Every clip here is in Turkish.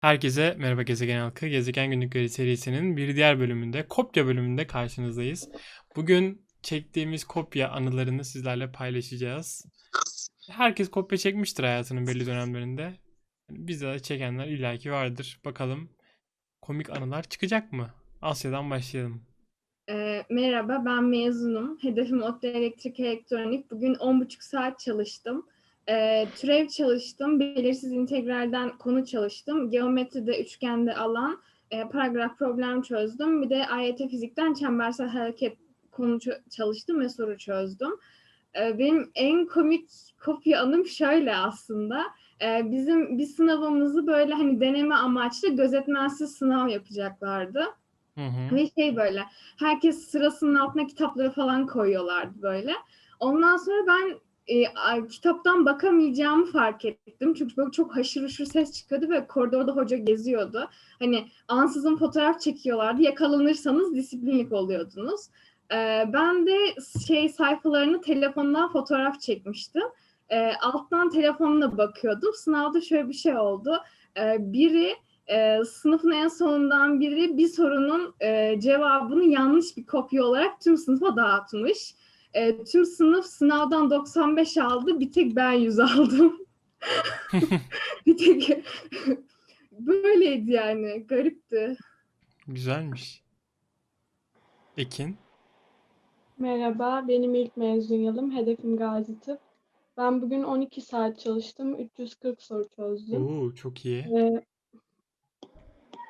Herkese merhaba Gezegen Halkı. Gezegen Günlükleri serisinin bir diğer bölümünde, kopya bölümünde karşınızdayız. Bugün çektiğimiz kopya anılarını sizlerle paylaşacağız. Herkes kopya çekmiştir hayatının belli dönemlerinde. Bizde de çekenler illaki vardır. Bakalım komik anılar çıkacak mı? Asya'dan başlayalım. Ee, merhaba, ben mezunum. Hedefim ODTÜ Elektrik Elektronik. Bugün 10,5 saat çalıştım. Ee, türev çalıştım, belirsiz integralden konu çalıştım. Geometride, üçgende alan, e, paragraf problem çözdüm. Bir de AYT fizikten çembersel hareket konu çalıştım ve soru çözdüm. Ee, benim en komik kopya anım şöyle aslında. Ee, bizim bir sınavımızı böyle hani deneme amaçlı gözetmensiz sınav yapacaklardı. Hı hı. Ve şey böyle herkes sırasının altına kitapları falan koyuyorlardı böyle. Ondan sonra ben e, kitaptan bakamayacağımı fark ettim. Çünkü böyle çok haşır uşur ses çıkıyordu ve koridorda hoca geziyordu. Hani ansızın fotoğraf çekiyorlardı. Yakalanırsanız disiplinlik oluyordunuz. Ee, ben de şey sayfalarını telefondan fotoğraf çekmiştim. Ee, alttan telefonla bakıyordum. Sınavda şöyle bir şey oldu. Ee, biri e, sınıfın en sonundan biri bir sorunun e, cevabını yanlış bir kopya olarak tüm sınıfa dağıtmış. E, tüm sınıf sınavdan 95 aldı, bir tek ben 100 aldım. bir tek böyleydi yani, garipti. Güzelmiş. Ekin. Merhaba, benim ilk mezun yılım. Hedefim Gazi Tıp. Ben bugün 12 saat çalıştım. 340 soru çözdüm. Oo, çok iyi. Ee,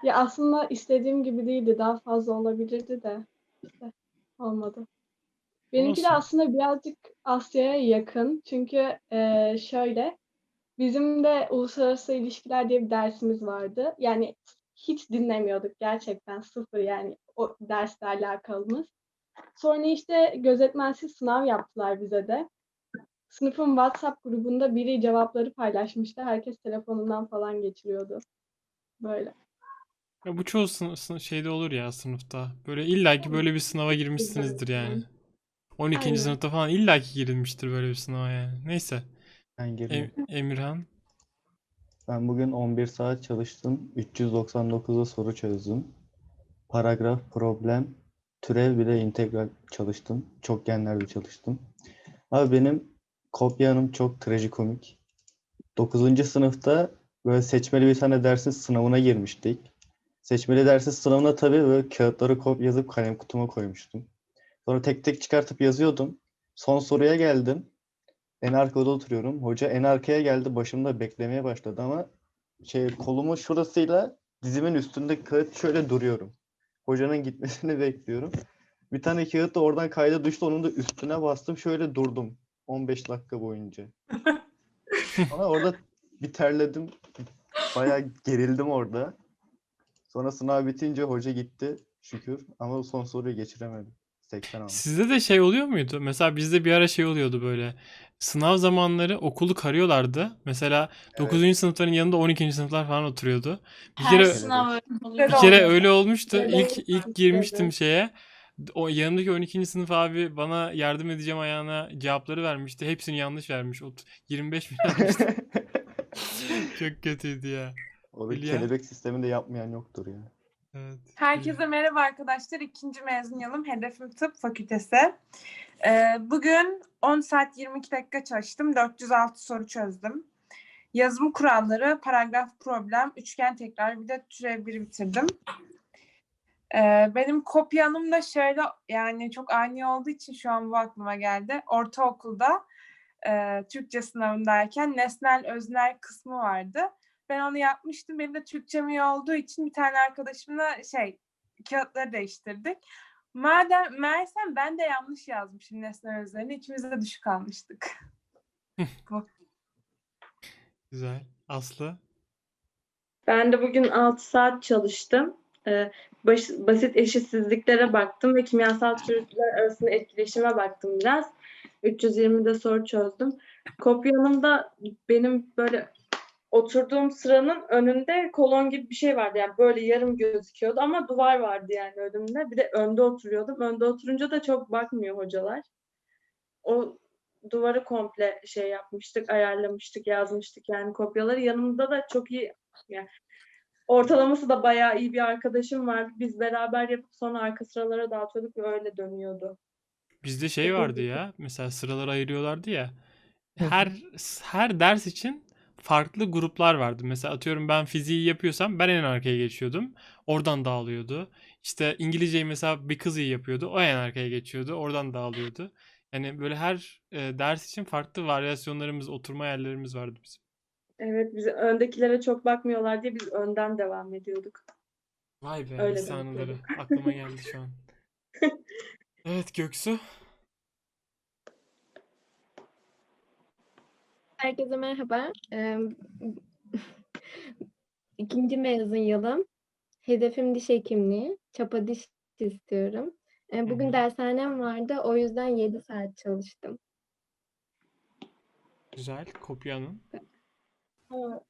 ya aslında istediğim gibi değildi. Daha fazla olabilirdi de işte olmadı. Benimki de aslında birazcık Asya'ya yakın. Çünkü e, şöyle, bizim de uluslararası ilişkiler diye bir dersimiz vardı. Yani hiç dinlemiyorduk gerçekten sıfır yani o dersle alakalımız. Sonra işte gözetmensiz sınav yaptılar bize de. Sınıfın WhatsApp grubunda biri cevapları paylaşmıştı. Herkes telefonundan falan geçiriyordu. Böyle. Ya bu çoğu sınıf, sınıf- şeyde olur ya sınıfta. Böyle illaki böyle bir sınava girmişsinizdir yani. 12. Aynen. sınıfta falan illaki girilmiştir böyle bir sınava yani. Neyse. Ben girdim. Em- Emirhan. Ben bugün 11 saat çalıştım. 399'a soru çözdüm. Paragraf, problem, türev bir de integral çalıştım. Çokgenlerde çalıştım. Abi benim kopyanım çok trajikomik. 9. sınıfta böyle seçmeli bir tane dersin sınavına girmiştik. Seçmeli dersin sınavına tabii böyle kağıtları kopya yazıp kalem kutuma koymuştum. Sonra tek tek çıkartıp yazıyordum. Son soruya geldim. En arkada oturuyorum. Hoca en arkaya geldi. Başımda beklemeye başladı ama şey kolumu şurasıyla dizimin üstünde kağıt şöyle duruyorum. Hocanın gitmesini bekliyorum. Bir tane kağıt da oradan kayda düştü. Onun da üstüne bastım. Şöyle durdum. 15 dakika boyunca. Ama orada bir terledim. Bayağı gerildim orada. Sonra sınav bitince hoca gitti. Şükür. Ama son soruyu geçiremedim. 80 aldım. Sizde de şey oluyor muydu? Mesela bizde bir ara şey oluyordu böyle. Sınav zamanları okulu karıyorlardı. Mesela 9. sınıfların yanında 12. sınıflar falan oturuyordu. Bir Her kere sınav öyle oluyor. bir kere öyle olmuştu. Öyle İlk ilk girmiştim şeye. O yanımdaki 12. sınıf abi bana yardım edeceğim ayağına cevapları vermişti. Hepsini yanlış vermiş. Ot- 25 mi vermişti? Çok kötüydü ya. O bir Hülya. kelebek sisteminde yapmayan yoktur ya. Evet. Herkese merhaba arkadaşlar. İkinci mezun yılım. Hedefim tıp fakültesi. Ee, bugün 10 saat 22 dakika çalıştım. 406 soru çözdüm. Yazım kuralları, paragraf problem, üçgen tekrar bir de türev bir bitirdim. Ee, benim kopyanım da şöyle yani çok ani olduğu için şu an bu aklıma geldi. Ortaokulda e, Türkçe sınavındayken nesnel öznel kısmı vardı. Ben onu yapmıştım. Benim de Türkçem iyi olduğu için bir tane arkadaşımla şey kağıtları değiştirdik. Madem meğersem ben de yanlış yazmışım nesnel öznerini. İkimiz de düşük almıştık. bu. Güzel. Aslı. Ben de bugün 6 saat çalıştım. Ee, baş- basit eşitsizliklere baktım ve kimyasal türler arasında etkileşime baktım biraz. 320'de soru çözdüm. Kopyanımda benim böyle oturduğum sıranın önünde kolon gibi bir şey vardı. Yani böyle yarım gözüküyordu ama duvar vardı yani önümde. Bir de önde oturuyordum. Önde oturunca da çok bakmıyor hocalar. O duvarı komple şey yapmıştık, ayarlamıştık, yazmıştık yani kopyaları. Yanımda da çok iyi yani ortalaması da bayağı iyi bir arkadaşım vardı. Biz beraber yapıp sonra arka sıralara dağıtıyorduk ve öyle dönüyordu. Bizde şey vardı ya. Mesela sıraları ayırıyorlardı ya. Her her ders için farklı gruplar vardı. Mesela atıyorum ben fiziği yapıyorsam ben en arkaya geçiyordum. Oradan dağılıyordu. İşte İngilizceyi mesela bir kız iyi yapıyordu. O en arkaya geçiyordu. Oradan dağılıyordu. Yani böyle her e, ders için farklı varyasyonlarımız, oturma yerlerimiz vardı bizim. Evet, bize öndekilere çok bakmıyorlar diye biz önden devam ediyorduk. Vay be, Öyle. Aklıma geldi şu an. Evet Göksu. Herkese merhaba. İkinci mezun yılım. Hedefim diş hekimliği. Çapa diş istiyorum. Hı. Bugün dershanem vardı. O yüzden 7 saat çalıştım. Güzel. Kopyanın. Aa,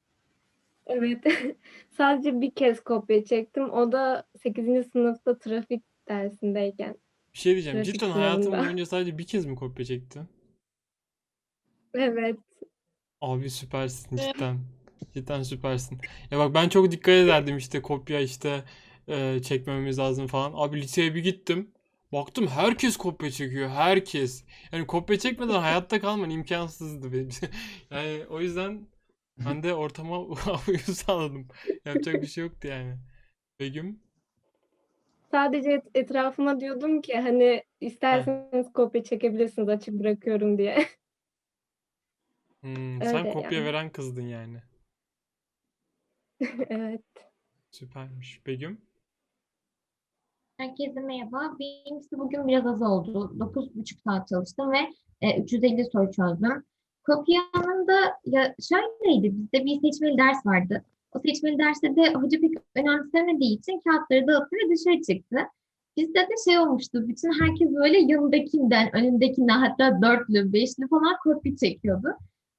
Evet. Sadece bir kez kopya çektim. O da 8. sınıfta trafik dersindeyken. Bir şey diyeceğim. Trafik Cidden hayatın boyunca sadece bir kez mi kopya çektin? Evet. Abi süpersin cidden. Cidden süpersin. Ya bak ben çok dikkat ederdim işte kopya işte e, çekmememiz lazım falan. Abi liseye bir gittim. Baktım herkes kopya çekiyor. Herkes. Yani kopya çekmeden hayatta kalman imkansızdı benim için. Yani o yüzden ben de ortama uyum sağladım. Yapacak bir şey yoktu yani. Begüm. Sadece et- etrafıma diyordum ki hani isterseniz kopya çekebilirsiniz açık bırakıyorum diye. Hmm, sen kopya yani. veren kızdın yani. Evet. Süpermiş. Begüm. Herkese merhaba. Benimkisi bugün biraz az oldu. 9,5 saat çalıştım ve e, 350 soru çözdüm. Kopyanın da ya şöyleydi. Bizde bir seçmeli ders vardı. O seçmeli derste de hoca pek önemsemediği için kağıtları dağıttı ve dışarı çıktı. Bizde de şey olmuştu. Bütün herkes böyle yanındakinden, önündekinden hatta dörtlü, beşli falan kopya çekiyordu.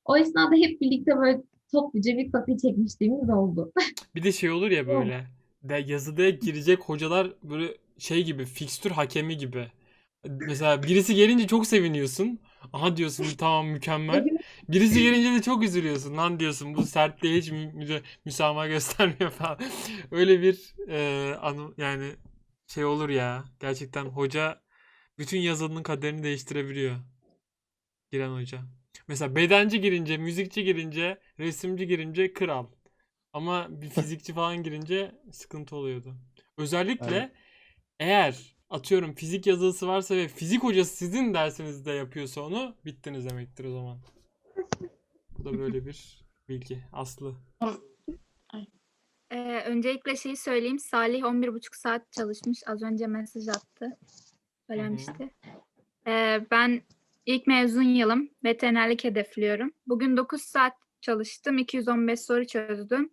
O esnada hep birlikte böyle topluca bir kopya çekmişliğimiz oldu. Bir de şey olur ya böyle. De yazıda girecek hocalar böyle şey gibi fikstür hakemi gibi. Mesela birisi gelince çok seviniyorsun. Aha diyorsun tamam mükemmel. Birisi gelince de çok üzülüyorsun. Lan diyorsun bu sertliğe hiç mü- mü- müsamaha göstermiyor falan. Öyle bir e, anı yani şey olur ya. Gerçekten hoca bütün yazılının kaderini değiştirebiliyor. Giren hoca. Mesela bedenci girince, müzikçi girince, resimci girince kral. Ama bir fizikçi falan girince sıkıntı oluyordu. Özellikle Evet. eğer atıyorum fizik yazılısı varsa ve fizik hocası sizin dersinizde yapıyorsa onu bittiniz demektir o zaman. Bu da böyle bir bilgi. Aslı. Ee, öncelikle şeyi söyleyeyim. Salih 11,5 saat çalışmış. Az önce mesaj attı. Söylemişti. Ee, ben ilk mezun yılım. Veterinerlik hedefliyorum. Bugün 9 saat çalıştım. 215 soru çözdüm.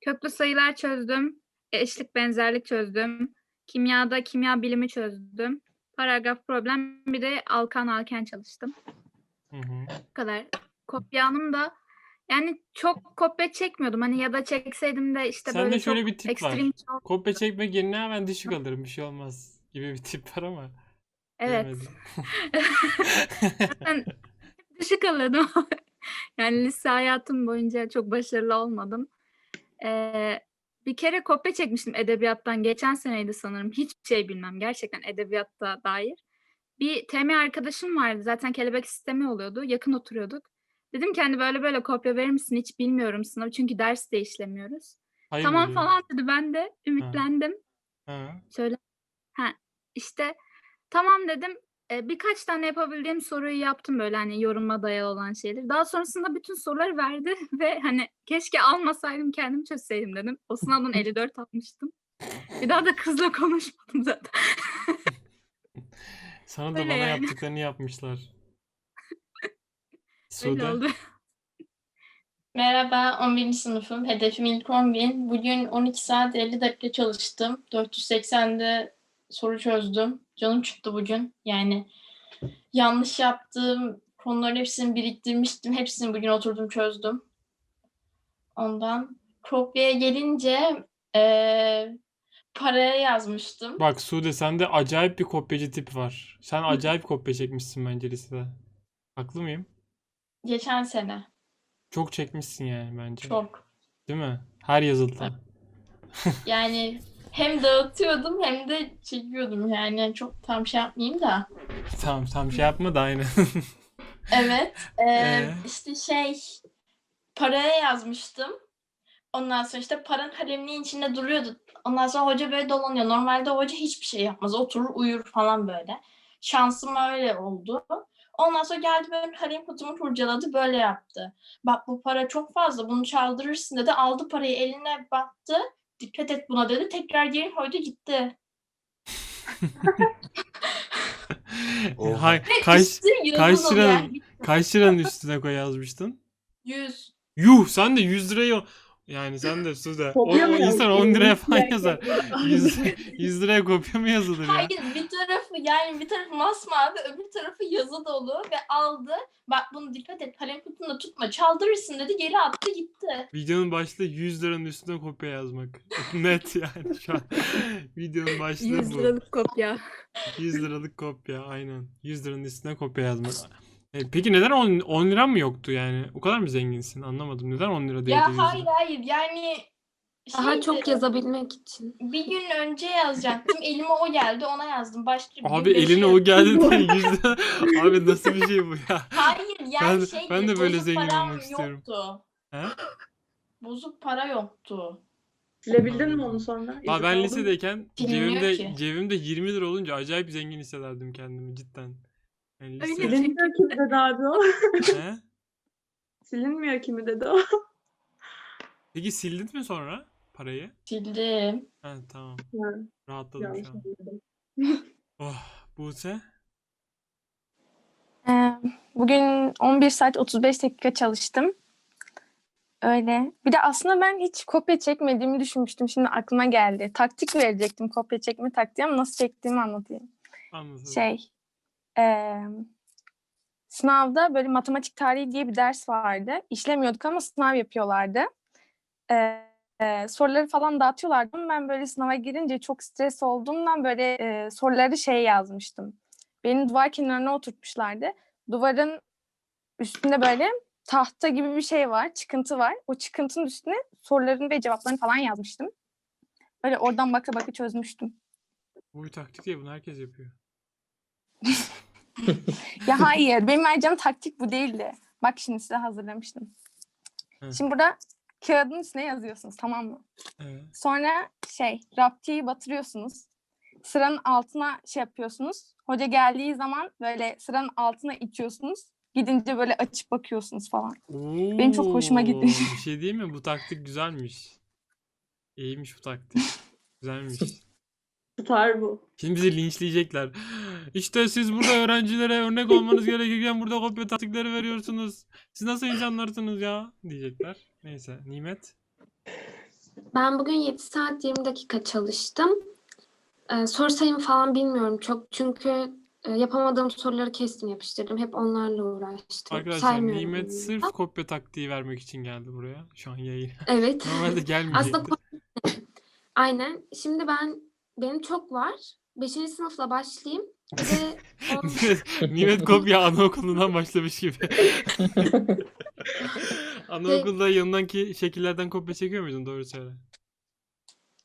Köklü sayılar çözdüm. Eşlik benzerlik çözdüm. Kimyada kimya bilimi çözdüm. Paragraf problem bir de alkan alken çalıştım. Hı hı. Bu kadar. Kopyanım da yani çok kopya çekmiyordum. Hani ya da çekseydim de işte Sende böyle şöyle çok bir tip var. çok Kopya çekmek yerine hemen düşük alırım bir şey olmaz gibi bir tip var ama evet. bilemedim. Ben düşük alıyordum. Yani lise hayatım boyunca çok başarılı olmadım. Ee, bir kere kopya çekmiştim edebiyattan. Geçen seneydi sanırım. Hiçbir şey bilmem. Gerçekten edebiyatta dair. Bir TM arkadaşım vardı. Zaten kelebek sistemi oluyordu. Yakın oturuyorduk. Dedim ki hani böyle böyle kopya verir misin? Hiç bilmiyorum sınavı. Çünkü ders de işlemiyoruz. Hayır tamam diyor. falan dedi. Ben de ümitlendim. Ha. Söyle. Ha işte tamam dedim. E, birkaç tane yapabildiğim soruyu yaptım böyle hani yoruma dayalı olan şeyleri. Daha sonrasında bütün soruları verdi ve hani keşke almasaydım kendim çözseydim dedim. O sınavdan 54 almıştım. Bir daha da kızla konuşmadım zaten. Sana da Öyle bana yani. yaptıklarını yapmışlar. Öyle Sude. oldu. Merhaba, 11. sınıfım. Hedefim ilk 10.000. Bugün 12 saat 50 dakika çalıştım. 480'de soru çözdüm. Canım çıktı bugün. Yani yanlış yaptığım konuların hepsini biriktirmiştim. Hepsini bugün oturdum çözdüm. Ondan kopyaya gelince eee, paraya yazmıştım. Bak Sude sende acayip bir kopyacı tip var. Sen acayip kopya çekmişsin bence lisede. Haklı mıyım? Geçen sene. Çok çekmişsin yani bence. Çok. Değil mi? Her yazılıda. Yani hem dağıtıyordum hem de çekiyordum yani çok tam şey yapmayayım da. Tamam tam şey yapma da aynen. Evet. eee, Ee? işte şey paraya yazmıştım. Ondan sonra işte paranın kalemliğin içinde duruyordu. Ondan sonra hoca böyle dolanıyor. Normalde hoca hiçbir şey yapmaz. Oturur uyur falan böyle. Şansım öyle oldu. Ondan sonra geldi benim kalem kutumu kurcaladı böyle yaptı. Bak bu para çok fazla bunu çaldırırsın dedi. Aldı parayı eline baktı. Dikkat et buna dedi. Tekrar geri koydu gitti. Oha. Hay, kaç üstü kaç liranın kaç liranın üstüne koy yazmıştın? 100. Yuh sen de 100 lirayı yani sen de Sude. O, Kopya o mı insan yazdın? 10 liraya falan yazar. 100, 100 liraya kopya mı yazılır ya? Hayır bir tarafı yani bir tarafı masmavi öbür tarafı yazı dolu ve aldı. Bak bunu dikkat et kalem kutunda tutma çaldırırsın dedi geri attı gitti. Videonun başlığı 100 liranın üstüne kopya yazmak. Net yani şu an. Videonun başlığı 100 bu. liralık kopya. 100 liralık kopya aynen. 100 liranın üstüne kopya yazmak. E, peki neden 10, 10 liran mı yoktu yani? O kadar mı zenginsin? Anlamadım. Neden 10 lira değildi Ya 100 hayır hayır yani Daha şeydi, çok yazabilmek için. bir gün önce yazacaktım elime o geldi ona yazdım. Başka bir gün Abi beşi eline o geldi de 100 lira. Abi nasıl bir şey bu ya? Hayır yani Ben- şeydi, ben de böyle bozuk zengin param olmak istiyorum. Yoktu. He? Bozuk para yoktu. Silebildin mi onu sonra? Aa, ben mı? lisedeyken Bilmiyor cebimde ki. cebimde 20 lira olunca acayip zengin hissederdim kendimi cidden. Yani Öyle. Silinmiyor kimi dedi abi o. He? Silinmiyor kimi dedi o. Peki sildin mi sonra parayı? Sildim. Ha tamam. Ha, Rahatladım Yanlış şu an. anladım. Oh Buse. Ee, Bugün 11 saat 35 dakika çalıştım. Öyle. Bir de aslında ben hiç kopya çekmediğimi düşünmüştüm. Şimdi aklıma geldi. Taktik verecektim kopya çekme taktiği ama nasıl çektiğimi anlatayım. Anlatalım. Şey, eee, sınavda böyle matematik tarihi diye bir ders vardı. İşlemiyorduk ama sınav yapıyorlardı. Eee, eee, soruları falan dağıtıyorlardı. Ben böyle sınava girince çok stres olduğumdan böyle eee, soruları şey yazmıştım. Beni duvar kenarına oturtmuşlardı. Duvarın üstünde böyle tahta gibi bir şey var, çıkıntı var. O çıkıntının üstüne soruların ve cevaplarını falan yazmıştım. Böyle oradan baka baka çözmüştüm. Bu bir taktik değil bunu herkes yapıyor. Ya hayır, benim vereceğim taktik bu değildi. Bak şimdi size hazırlamıştım. Hı. Şimdi burada kağıdın üstüne yazıyorsunuz tamam mı? Evet. Sonra şey, raptiyeyi batırıyorsunuz. Sıranın altına şey yapıyorsunuz. Hoca geldiği zaman böyle sıranın altına itiyorsunuz. Gidince böyle açıp bakıyorsunuz falan. Benim çok hoşuma gitti. Oo, Bir şey değil mi? Bu taktik güzelmiş. İyiymiş bu taktik. Güzelmiş. Tutar bu. Şimdi bizi linçleyecekler. İşte siz burada öğrencilere örnek olmanız gerekirken burada kopya taktikleri veriyorsunuz. Siz nasıl insanlarsınız ya? Diyecekler. Neyse. Nimet. Ben bugün 7 saat 20 dakika çalıştım. Ee, soru sayımı falan bilmiyorum çok çünkü e, yapamadığım soruları kestim yapıştırdım. Hep onlarla uğraştım. Arkadaşlar Saymıyorum Nimet onları sırf kopya taktiği vermek için geldi buraya. Şu an yayın. Evet. Normalde gelmeyecekti. Aslında Aynen. Şimdi ben benim çok var. Beşinci sınıfla başlayayım. Bir de Nimet, kopya anaokulundan başlamış gibi. Anaokulda yanındaki şekillerden kopya çekiyor muydun? Doğru söyle.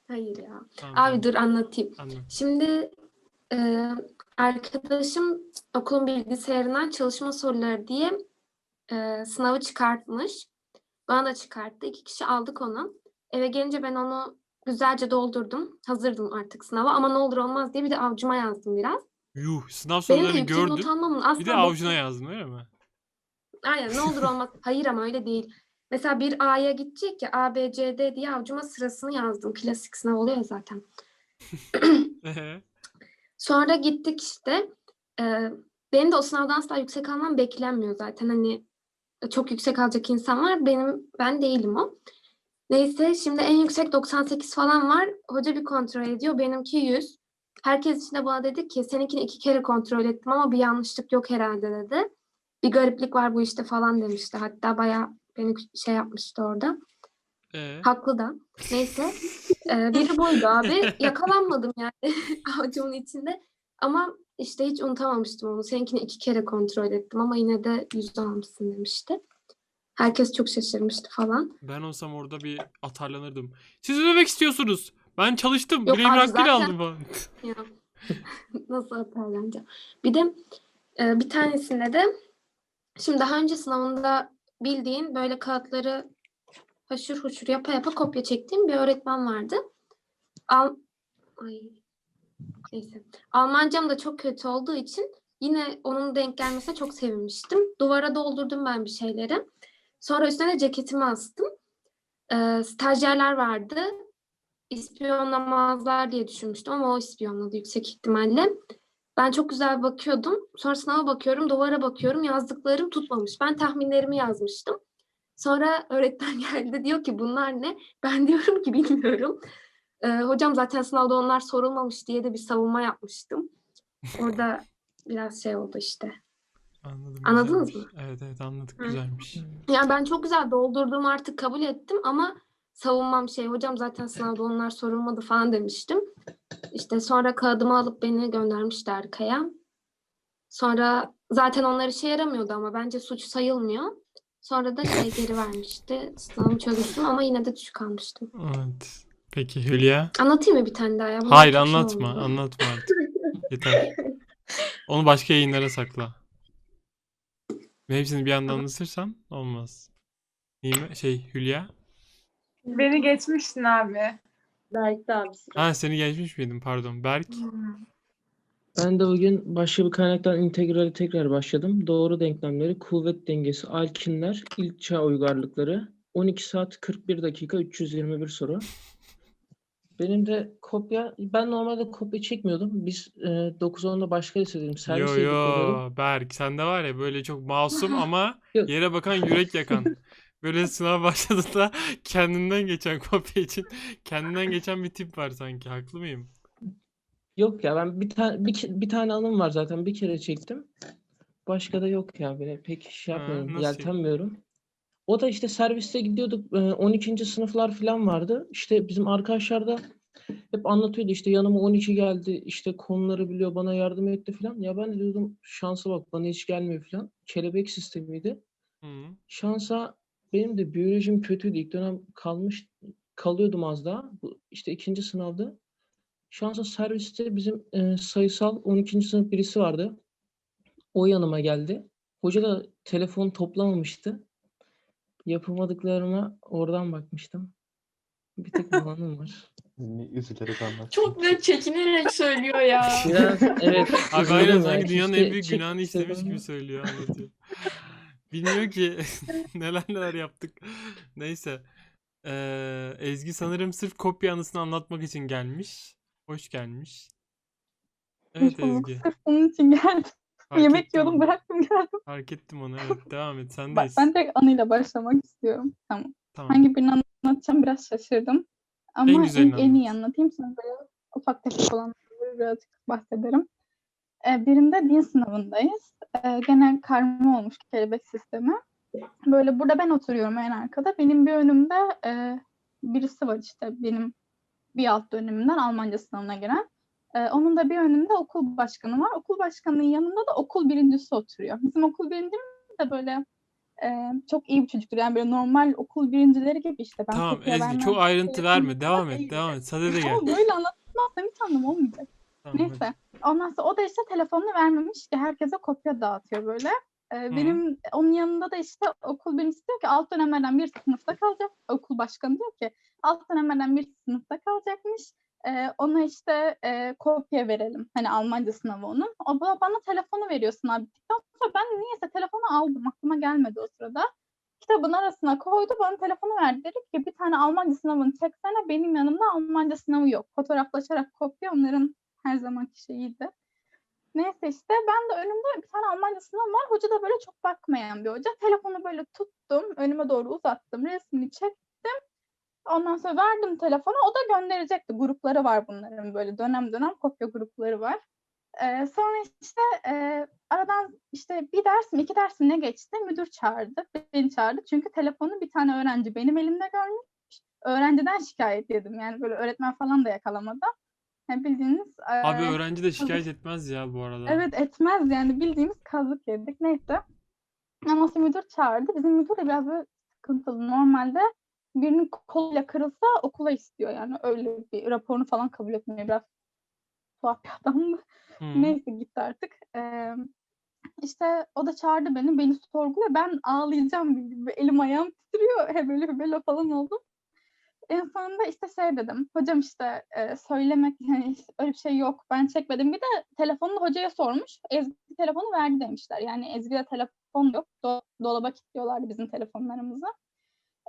Hayır ya. Tamam, Abi tamam. dur anlatayım. Anlat. Şimdi e, arkadaşım okulun bilgisayarından çalışma soruları diye e, sınavı çıkartmış. Bana da çıkarttı. İki kişi aldık onu. Eve gelince ben onu güzelce doldurdum. Hazırdım artık sınava ama ne olur olmaz diye bir de avcuma yazdım biraz. Yuh sınav Benim de sorularını yüksek not gördün. almamın Bir de aslında avucuna yazdın öyle mi? Aynen ne olur olmaz. Hayır ama öyle değil. Mesela bir A'ya gidecek ya A, B, C, D diye avcuma sırasını yazdım. Klasik sınav oluyor ya zaten. Ehe. Sonra gittik işte. Ee, benim de o sınavdan asla yüksek almam beklenmiyor zaten. Hani çok yüksek alacak insan var. Benim ben değilim o. Neyse şimdi en yüksek 98 falan var. Hoca bir kontrol ediyor. Benimki 100. Herkes içinde bana dedi ki seninkini iki kere kontrol ettim ama bir yanlışlık yok herhalde dedi. Bir gariplik var bu işte falan demişti. Hatta bayağı beni şey yapmıştı orada. Ee? Haklı da. Neyse. Ee, biri buydu abi. Yakalanmadım yani avucumun içinde. Ama işte hiç unutamamıştım onu. Seninkini iki kere kontrol ettim ama yine de yüz almışsın demişti. Herkes çok şaşırmıştı falan. Ben olsam orada bir atarlanırdım. Siz ödemek istiyorsunuz. Ben çalıştım. Yok Bileğimin abi, hakkıyla zaten- aldım. Ya. Nasıl hatırlanacağım? Bir de e, bir tanesinde de şimdi daha önce sınavında bildiğin böyle kağıtları haşır huşur yapa yapa kopya çektiğim bir öğretmen vardı. Al Ay. Neyse. Almancam da çok kötü olduğu için yine onun denk gelmesine çok sevinmiştim. Duvara doldurdum ben bir şeyleri. Sonra üstüne de ceketimi astım. Ee, stajyerler vardı ispiyonlamazlar diye düşünmüştüm ama o ispiyonladı yüksek ihtimalle. Ben çok güzel bakıyordum. Sonra sınava bakıyorum, duvara bakıyorum. Yazdıklarım tutmamış. Ben tahminlerimi yazmıştım. Sonra öğretmen geldi diyor ki bunlar ne? Ben diyorum ki bilmiyorum. Ee, hocam zaten sınavda onlar sorulmamış diye de bir savunma yapmıştım. Orada biraz şey oldu işte. Anladım. Anladınız güzelmiş. Evet evet anladık Hı. güzelmiş. Yani ben çok güzel doldurduğumu artık kabul ettim ama savunmam şey hocam zaten sınavda onlar sorulmadı falan demiştim. İşte sonra kağıdımı alıp beni göndermişti arkaya. Sonra zaten onlar işe yaramıyordu ama bence suç sayılmıyor. Sonra da şey geri vermişti. Sınavımı çözmüştüm ama yine de düşük almıştım. Evet. Peki Hülya? Anlatayım mı bir tane daha ya? Bunlar Hayır çok şey anlatma. oldu. Anlatma artık. Yeter. Onu başka yayınlara sakla. Ve hepsini bir anda anlatırsan olmaz. Nime, şey Hülya? Beni geçmiştin abi. Belki abi sıra. Ha seni geçmiş miydim pardon. Berk? Ben de bugün başka bir kaynaktan integrale tekrar başladım. Doğru denklemleri, kuvvet dengesi, alkinler, ilk çağ uygarlıkları, 12 saat 41 dakika 321 soru. Benim de kopya, ben normalde kopya çekmiyordum. Biz e, 9-10'da başka lisedeydim. Yo gidip geliyordum. yo Berk sende var ya böyle çok masum ama Yok. yere bakan yürek yakan. Böyle sınav başladığında kendinden geçen kopya için kendinden geçen bir tip var sanki. Haklı mıyım? Yok ya ben bir tane bir, ke- bir tane anım var zaten bir kere çektim. Başka da yok ya böyle pek şey Ha, yapmıyorum, nasıl yeltenmiyorum. O da işte serviste gidiyorduk. e, 12. sınıflar falan vardı. İşte bizim arkadaşlar da hep anlatıyordu işte yanıma 12 geldi işte konuları biliyor bana yardım etti falan. Ya ben de diyordum şansa bak bana hiç gelmiyor falan. Kelebek sistemiydi. Hı. Şansa benim de biyolojim kötüydü. İlk dönem kalmış kalıyordum az daha. Bu işte ikinci sınavda. Şansa serviste bizim e, sayısal 12. sınıf birisi vardı. O yanıma geldi. Hoca da telefon toplamamıştı. Yapamadıklarıma oradan bakmıştım. Bir tek bu anım var. Üzülerek anlattım. Çok net çekinerek söylüyor ya. Biraz evet. Abi aynen sanki dünyanın en büyük günahını istemiş istedim. gibi söylüyor anlatıyor. Bilmiyor ki neler neler yaptık. Neyse. Ee, Ezgi sanırım sırf kopya anısını anlatmak için gelmiş. Hoş gelmiş. Evet. Ezgi. Sırf bunun için geldim. Fark Yemek ettim yiyordum onu. bıraktım geldim. Fark ettim onu. Evet devam et. Bak, Sendeyiz. ben direkt anıyla başlamak istiyorum. Tamam. Tamam. Hangi birini anlatacağım biraz şaşırdım. Ama En ilk en iyi anlat. anlatayım sonra ufak tefek olanları birazcık bahsederim. Ee, birinde din sınavındayız. Ee, gene karma olmuş kelebek sistemi. Böyle burada ben oturuyorum en arkada. Benim bir önümde e, birisi var işte benim bir alt dönemimden Almanca sınavına giren. Ee, onun da bir önünde okul başkanı var. Okul başkanının yanında da okul birincisi oturuyor. Bizim okul birincimiz de böyle e, çok iyi bir çocuktur. Yani böyle normal okul birincileri gibi işte. Ben Tamam Ezgi vermem, çok ayrıntı şey verme. Devam et. Devam et. Sade de gel. Ama böyle anlatmazsam hiç anlam olmayacak. Tamam, hadi. Neyse. Ondan sonra o da işte telefonunu vermemiş ki herkese kopya dağıtıyor böyle. Ee, benim onun yanında da işte okul birincisi diyor ki alt dönemlerden bir sınıfta kalacak. Okul başkanı diyor ki alt dönemlerden bir sınıfta kalacakmış. Ee, ona işte e, kopya verelim. Hani Almanca sınavı onun. O bana telefonu veriyor sınav bittikten sonra ben niyeyse telefonu aldım. Aklıma gelmedi o sırada. Kitabın arasına koydu bana telefonu verdi. Dedi ki bir tane Almanca sınavını çeksene. Benim yanımda Almanca sınavı yok. Fotoğraflaşarak kopya onların her zamanki şeyiydi. Neyse işte ben de önümde bir tane Almanca sınav var. Hoca da böyle çok bakmayan bir hoca. Telefonu böyle tuttum. Önüme doğru uzattım. Resmini çektim. Ondan sonra verdim telefonu. O da gönderecekti. Grupları var bunların böyle dönem dönem kopya grupları var. Ee, sonra işte e, aradan işte bir ders mi iki ders mi ne geçti? Müdür çağırdı. Beni çağırdı. Çünkü telefonu bir tane öğrenci benim elimde görmüş. Öğrenciden şikayet yedim. Yani böyle öğretmen falan da yakalamadı. Yani bildiğiniz Abi e, öğrenci de şikayet etmez ya bu arada. Evet etmez yani bildiğimiz kazık yedik neyse. Ama müdür çağırdı. Bizim müdür de biraz böyle sıkıntılı. Normalde birinin koluyla kırılsa okula istiyor yani öyle bir raporunu falan kabul etmiyor. Biraz tuhaf bir adamdı. Hı. Neyse gitti artık. Ee, işte o da çağırdı beni. Beni sorguluyor. Ben ağlayacağım. Elim ayağım titriyor. Hebele hebele falan oldum. En sonunda işte şey dedim. Hocam işte e, söylemek yani öyle bir şey yok. Ben çekmedim. Bir de telefonunu hocaya sormuş. Ezgi telefonu verdi demişler. Yani Ezgi'de telefon yok. Do- dolaba kilitliyorlardı bizim telefonlarımızı.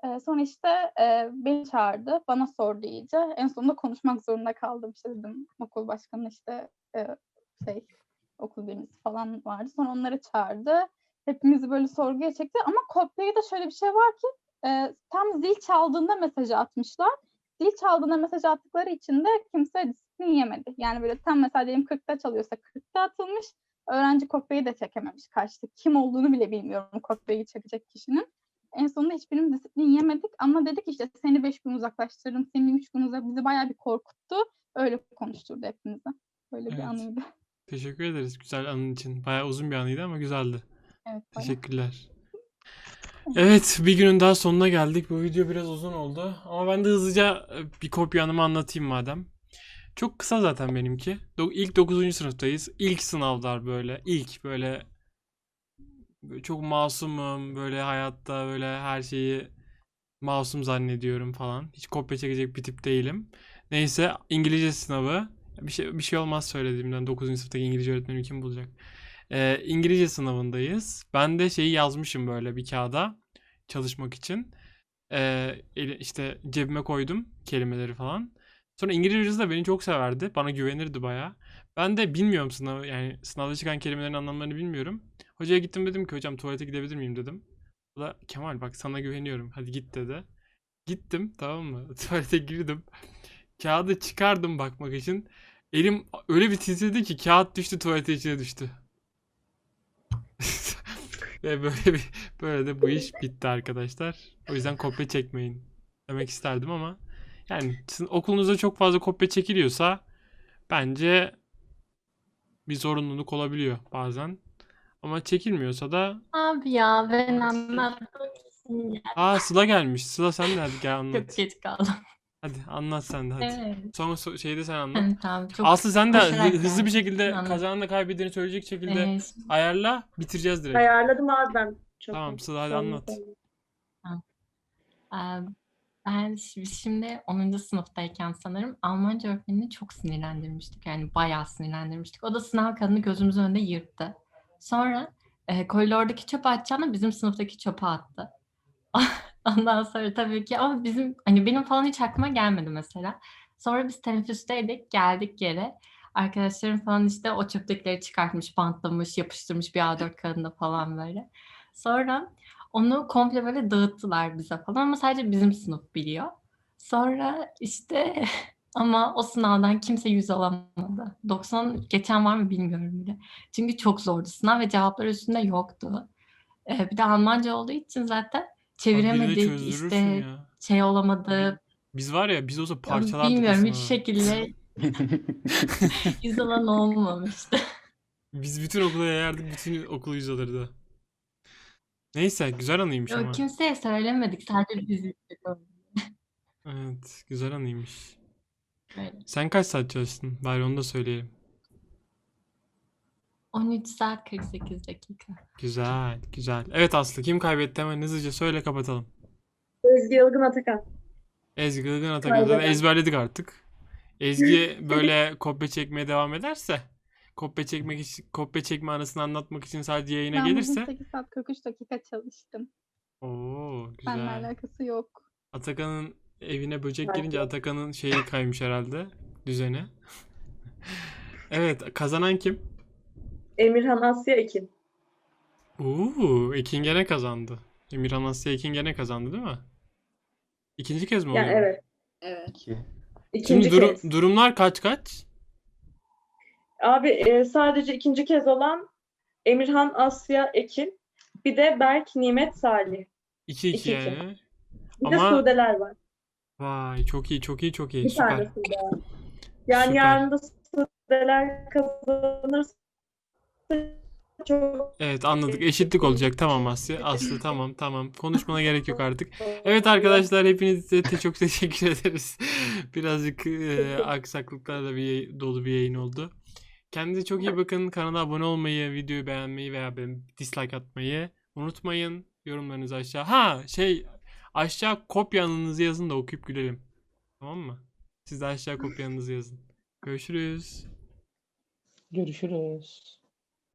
E, sonra işte e, beni çağırdı. Bana sordu iyice. En sonunda konuşmak zorunda kaldım. İşte dedim okul başkanı işte e, şey okul birincisi falan vardı. Sonra onları çağırdı. Hepimizi böyle sorguya çekti. Ama da şöyle bir şey var ki e, tam zil çaldığında mesajı atmışlar. Zil çaldığında mesaj attıkları için de kimse disiplin yemedi. Yani böyle tam mesela diyelim 40'ta çalıyorsa 40'ta atılmış. Öğrenci kopyayı da çekememiş karşıda. Kim olduğunu bile bilmiyorum kopyayı çekecek kişinin. En sonunda hiçbirimiz disiplin yemedik ama dedik işte seni 5 gün uzaklaştırırım, seni 3 gün uzak bizi bayağı bir korkuttu. Öyle konuşturdu hepimizi. Böyle bir Evet. anıydı. Teşekkür ederiz güzel anın için. Bayağı uzun bir anıydı ama güzeldi. Evet, bayağı. Teşekkürler. Evet, bir günün daha sonuna geldik. Bu video biraz uzun oldu. Ama ben de hızlıca e, bir kopya anımı anlatayım madem. Çok kısa zaten benimki. İlk 9. sınıftayız. İlk sınavlar böyle. İlk böyle, çok masumum. Böyle hayatta böyle her şeyi masum zannediyorum falan. Hiç kopya çekecek bir tip değilim. Neyse İngilizce sınavı. Bir şey bir şey olmaz söylediğimden 9. sınıftaki İngilizce öğretmenimi kim bulacak? Ee, İngilizce sınavındayız. Ben de şeyi yazmışım böyle bir kağıda çalışmak için. Ee, işte cebime koydum kelimeleri falan. Sonra İngilizce hocası da beni çok severdi. Bana güvenirdi baya. Ben de bilmiyorum sınavı yani sınavda çıkan kelimelerin anlamlarını bilmiyorum. Hocaya gittim dedim ki hocam tuvalete gidebilir miyim dedim. O da Kemal bak sana güveniyorum hadi git dedi. Gittim tamam mı? Tuvalete girdim. Kağıdı çıkardım bakmak için. Elim öyle bir titredi ki kağıt düştü tuvaletin içine düştü. Ve böyle bir böyle de bu iş bitti arkadaşlar. O yüzden kopya çekmeyin demek isterdim ama yani sizin okulunuzda çok fazla kopya çekiliyorsa bence bir zorunluluk olabiliyor bazen. Ama çekilmiyorsa da Abi ya ben anlattım aa Sıla gelmiş. Sıla sen de hadi gel Çok anlat. geç kaldım. Hadi anlat sen de hadi. Evet. Son so- şeyde sen anlat. Tamam çok Aslı sen de koşarak hı- hızlı bir geldim. şekilde Anlat. kazananla kaybedeni söyleyecek şekilde Ee, ayarla bitireceğiz direkt. Ayarladım abi ben. Çok Tamam Sıla hadi anlat. Ee, Ben şi- şimdi 10. sınıftayken sanırım Almanca öğretmenini çok sinirlendirmiştik. Yani bayağı sinirlendirmiştik. O da sınav kağıdını gözümüzün önünde yırttı. Sonra e, koridordaki çöpe atacağına bizim sınıftaki çöpe attı. Ondan sonra tabii ki ama bizim hani benim falan hiç aklıma gelmedi mesela. Sonra biz teneffüsteydik, geldik yere. Arkadaşlarım falan işte o çöptekileri çıkartmış, bantlamış, yapıştırmış bir A4 kağıdında falan böyle. Sonra onu komple böyle dağıttılar bize falan ama sadece bizim sınıf biliyor. Sonra işte ama o sınavdan kimse yüz alamadı. 90 geçen var mı bilmiyorum bile. Çünkü çok zordu sınav ve cevaplar üstünde yoktu. Ee, bir de Almanca olduğu için zaten çeviremedik işte ya. şey olamadı. Biz var ya biz olsa parçalardık Bilmiyorum hiç şekilde yüz alan olmamıştı. Biz bütün okula yayardık, bütün okul yüz alırdı. Neyse, güzel anıymış ama. Yok, kimseye söylemedik sadece biz. Evet, güzel anıymış. Böyle. Sen kaç saat çalıştın? Bari onu da söyleyelim. 13 saat 48 dakika. Güzel, güzel. Evet Aslı, kim kaybetti? Hemen hızlıca söyle kapatalım. Özge Yılgın Atakan. Ezgi Ilgın Atakan zaten Kaybeden. ezberledik artık. Ezgi böyle kopya çekmeye devam ederse, kopya çekmek için, kopya çekme anısını anlatmak için sadece yayına Ben bugün gelirse. 8 saat 43 dakika çalıştım. Oo, Benimle güzel. alakası yok. Atakan'ın evine böcek gelince Atakan'ın şeyi kaymış herhalde. Düzeni. Evet, kazanan kim? Emirhan Asya Ekin. Oo, Ekin gene kazandı. Emirhan Asya Ekin gene kazandı değil mi? İkinci kez mi Yani oluyor? bu? evet. Evet. İki. ikinci Şimdi durum, kez. durumlar kaç kaç? Abi e, sadece ikinci kez olan Emirhan Asya Ekin. Bir de Berk Nimet Salih. 2-2 İki iki. yani. Bir de Ama Sudeler var. Vay çok iyi çok iyi çok iyi Bir süper. Yani Süper. yarın da Sudeler kazanırsa çok Evet anladık. Eşitlik olacak. Tamam Aslı. Aslı tamam tamam. Konuşmana gerek yok artık. Evet arkadaşlar hepinize de çok teşekkür ederiz. Birazcık e, aksaklıklarla bir dolu bir yayın oldu. Kendinize çok iyi bakın. Kanala abone olmayı, videoyu beğenmeyi veya dislike atmayı unutmayın. Yorumlarınızı aşağı. Ha şey aşağı kopyanızı yazın da okuyup gülelim. Tamam mı? Siz de aşağı kopyanızı yazın. Görüşürüz. Görüşürüz.